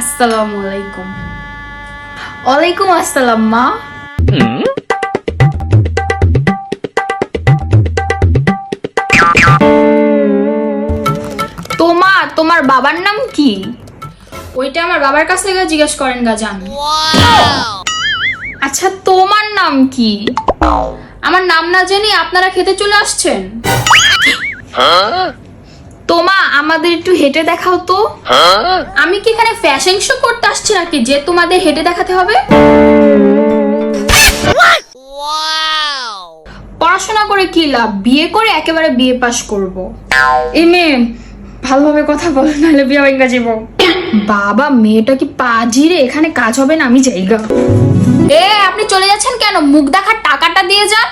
আসসালামু আলাইকুম। ওয়ালাইকুম আসসালাম মা। তোমা তোমার বাবার নাম কি? ওইটা আমার বাবার কাছ থেকে জিজ্ঞেস করেন গা জানি। আচ্ছা তোমার নাম কি? আমার নাম না জেনে আপনারা খেতে চলে আসছেন? তোমা, আমাদের একটু হেঁটে দেখাও তো। আমি কি এখানে ফ্যাশন শো করতে আসছি নাকি, যে তোমাদের হেঁটে দেখাতে হবে? পড়াশোনা করে কি লাভ? বিয়ে করে একেবারে বিয়ে পাশ করব। এই ভালোভাবে কথা বল, নাহলে বিয়ে ভেঙ্গা যাব। বাবা, মেয়েটা কি পাজি রে এখানে কাজ হবে না, আমি জায়গা এ, আপনি চলে যাচ্ছেন কেন? মুখ দেখার টাকাটা দিয়ে যান।